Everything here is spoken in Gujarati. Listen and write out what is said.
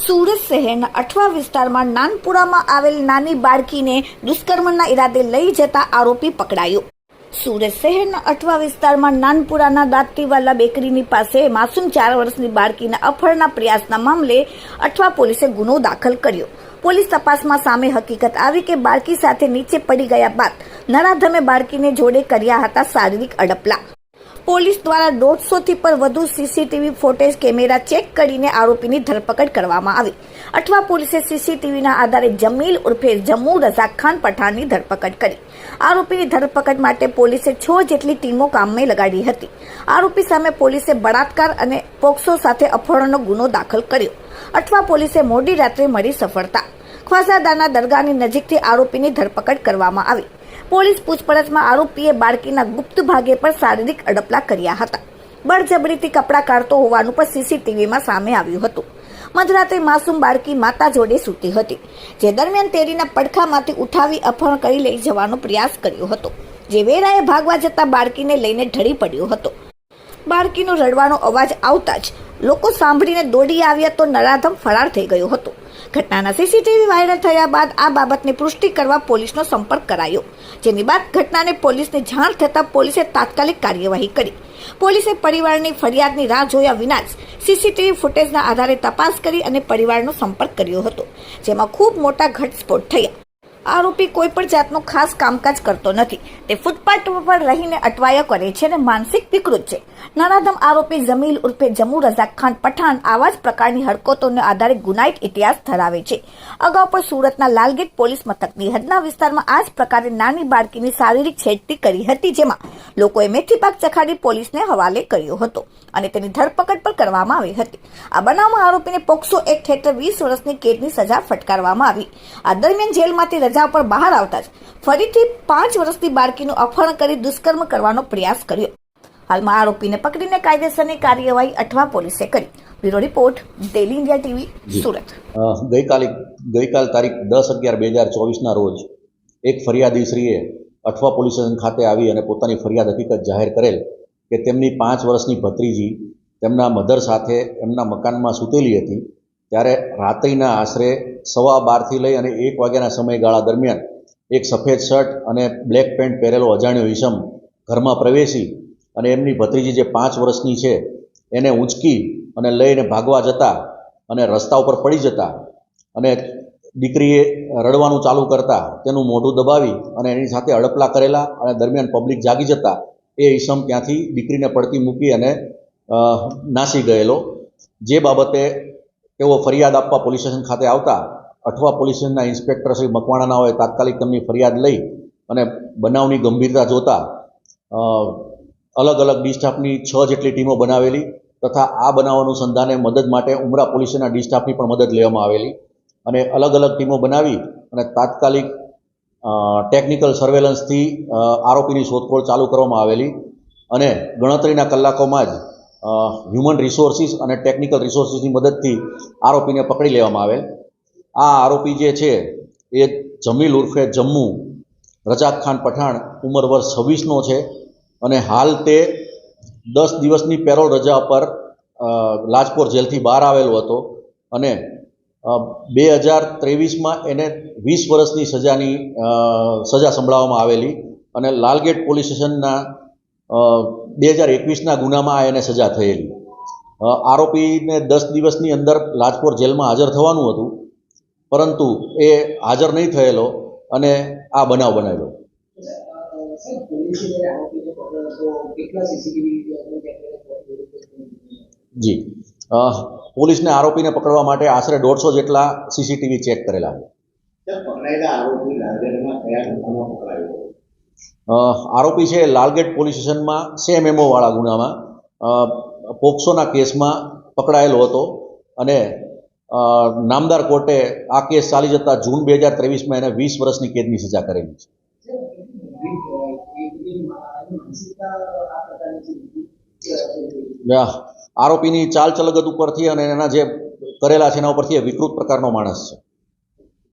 સુરત શહેરના અઠવા વિસ્તારમાં નાનપુરામાં આવેલ નાની બાળકીને દુષ્કર્મના ઈરાદે લઈ જતા આરોપી પકડાયો. સુરત શહેરના અઠવા વિસ્તારમાં નાનપુરાના દાંતીવાલા બેકરીની પાસે માસૂમ ચાર વર્ષની બાળકીના અફળના પ્રયાસના મામલે અઠવા પોલીસે ગુનો દાખલ કર્યો. પોલીસ તપાસમાં સામે હકીકત આવી કે બાળકી સાથે નીચે પડી ગયા બાદ નરાધમે બાળકીને જોડે કર્યા હતા શારીરિક અડપલા. પોલીસ દ્વારા દોઢસોથી પર વધુ સીસીટીવી ફૂટેજ કેમેરા ચેક કરીને આરોપીની ધરપકડ કરવામાં આવી. અઠવા પોલીસે સીસીટીવીના આધારે જમીલ ઉર્ફે જમ્મુ રઝાક ખાન પઠાણની ધરપકડ કરી. આરોપીની ધરપકડ માટે પોલીસે છ જેટલી ટીમો કામે લગાડી હતી. આરોપી સામે પોલીસે બળાત્કાર અને પોક્સો સાથે અપહરણનો ગુનો દાખલ કર્યો. અઠવા પોલીસે મોડી રાત્રે મળી સફળતા. ખ્વાસાદાના દરગાહની નજીકથી આરોપીની ધરપકડ કરવામાં આવી. પોલીસ પૂછપરછમાં આરોપીએ બાળકીના ગુપ્ત ભાગે પર શારીરિક અડપલા કર્યા હતા. બળજબરીથી કપડાં કાઢતો હોવાનું પણ સીસીટીવીમાં સામે આવ્યું હતું. મધરાત્રે માસૂમ બાળકી માતા જોડે સૂતી હતી, જે દરમિયાન તેરીના પડખામાંથી ઉઠાવી અપહરણ કરી લઈ જવાનો પ્રયાસ કર્યો હતો. જે વેરાએ ભાગવા જતા બાળકીને લઈને ઢળી પડ્યો હતો. બાળકીનો રડવાનો અવાજ આવતા જ લોકો સાંભળીને દોડી આવ્યા તો નરાધમ ફરાર થઈ ગયો હતો. ઘટનાના સીસીટીવી વાયરલ થયા બાદ આ બાબતની પુષ્ટિ કરવા પોલીસનો સંપર્ક કરાયો, જેની બાદ ઘટનાને પોલીસને જાણ થતાં પોલીસે તાત્કાલિક કાર્યવાહી કરી. પોલીસે પરિવારની ફરિયાદની રાહ જોયા વિના જ સીસીટીવી ફૂટેજના આધારે તપાસ કરી અને પરિવારનો સંપર્ક કર્યો હતો, જેમાં ખૂબ મોટા ઘટસ્ફોટ થયા. આરોપી કોઈ પણ જાતનું ખાસ કામકાજ કરતો નથી. તે ફૂટપાથ પર રહીને અટવાયા કરે છે અને માનસિક વિકૃત છે. નાણાધમ આરોપી જમીલ ઉર્ફે જમ્મુ રઝાક ખાન પઠાણ આવા જ પ્રકારની હરકતોને આધારે ગુનાહિત ઇતિહાસ ધરાવે છે. અગાઉ પણ સુરતના લાલગેટ પોલીસ મથકની હદના વિસ્તારમાં આ જ પ્રકારે નાની બાળકીની શારીરિક છેડતી કરી હતી, જેમાં લોકોએ મેથીપાક ચખાડી પોલીસને હવાલે કર્યો હતો અને તેની ધરપકડ પણ કરવામાં આવી હતી. આ બનાવમાં આરોપીને પોક્સો એક્ટ હેઠળ વીસ વર્ષની કેદની સજા ફટકારવામાં આવી. આ દરમિયાન જેલમાંથી રજા પર બહાર આવતા જ ફરીથી પાંચ વર્ષની બાળકીનું અપહરણ કરી દુષ્કર્મ કરવાનો પ્રયાસ કર્યો. હાલમાં આરોપીને પકડીને કાયદેસરની કાર્યવાહી અઠવા પોલીસે કરી. Bureau report daily India TV Surat. ગઈકાલે ગઈકાલ તારીખ દસ અગિયાર બે હજાર ચોવીસના રોજ એક ફરિયાદીશ્રીએ અઠવા પોલીસ સ્ટેશન ખાતે આવી અને પોતાની ફરિયાદ હકીકત જાહેર કરેલ કે તેમની પાંચ વર્ષની ભત્રીજી તેમના મધર સાથે એમના મકાનમાં સૂતેલી હતી. ત્યારે રાત્રિના આશરે સવા બારથી લઈ અને એક વાગ્યાના સમયગાળા દરમિયાન એક સફેદ શર્ટ અને બ્લેક પેન્ટ પહેરેલો અજાણ્યો ઈસમ ઘરમાં પ્રવેશી અને એમની ભત્રીજી જે પાંચ વર્ષની છે, એને ઊંચકી અને લઈને ભાગવા જતા અને રસ્તા ઉપર પડી જતા અને દીકરીએ રડવાનું ચાલુ કરતા તેનું મોઢું દબાવી અને એની સાથે હડપલા કરેલા અને દરમિયાન પબ્લિક જાગી જતા એ ઈસમ ત્યાંથી દીકરીને પડતી મૂકી અને નાસી ગયેલો. જે બાબતે તેઓ ફરિયાદ આપવા પોલીસ સ્ટેશન ખાતે આવતા અઠવા પોલીસ સ્ટેશનના ઇન્સ્પેક્ટર શ્રી મકવાણાના હોય તાત્કાલિક તેમની ફરિયાદ લઈ અને બનાવની ગંભીરતા જોતા અલગ અલગ ડિસ્ટાફની છ જેટલી ટીમો બનાવેલી તથા આ બનાવ અનુસંધાને મદદ માટે ઉમરા પોલીસના ડિસ્ટાફની પણ મદદ લેવામાં આવેલી અને અલગ અલગ ટીમો બનાવી અને તાત્કાલિક ટેકનિકલ સર્વેલન્સથી આરોપીની શોધખોળ ચાલુ કરવામાં આવેલી અને ગણતરીના કલાકોમાં જ હ્યુમન રિસોર્સિસ અને ટેકનિકલ રિસોર્સિસની મદદથી આરોપીને પકડી લેવામાં આવેલ. આ આરોપી જે છે, એ જમીલ ઉર્ફે જમ્મુ રજાક ખાન પઠાણ ઉંમર વર્ષ છવ્વીસનો છે અને હાલ તે દસ દિવસની પેરોલ રજા પર લાજપોર જેલથી બહાર આવેલો હતો અને બે હજાર ત્રેવીસમાં એને વીસ વર્ષની સજાની સજા સંભળાવવામાં આવેલી અને લાલગેટ પોલીસ સ્ટેશનના બે હજાર એકવીસના ગુનામાં એને સજા થયેલી. આરોપીને દસ દિવસની અંદર લાજપોર જેલમાં હાજર થવાનું હતું, પરંતુ એ હાજર નહીં થયેલો અને આ બનાવ બનાવ્યો. જી. પોલીસને આરોપીને પકડવા માટે આશરે દોઢસો જેટલા સીસીટીવી ચેક કરેલા. છે આરોપી છે લાલગેટ પોલીસ સ્ટેશનમાં સેમ એમઓ વાળા ગુનામાં. પોક્સોના કેસમાં પકડાયેલો હતો અને નામદાર કોર્ટે આ કેસ ચાલી જતા જૂન બે હજાર ત્રેવીસમાં એને વીસ વર્ષની કેદની સજા કરેલી છે. આરોપીની ચાલચલગત ઉપરથી અને એના જે કરેલા છે એના ઉપરથી એ વિકૃત પ્રકારનો માણસ છે.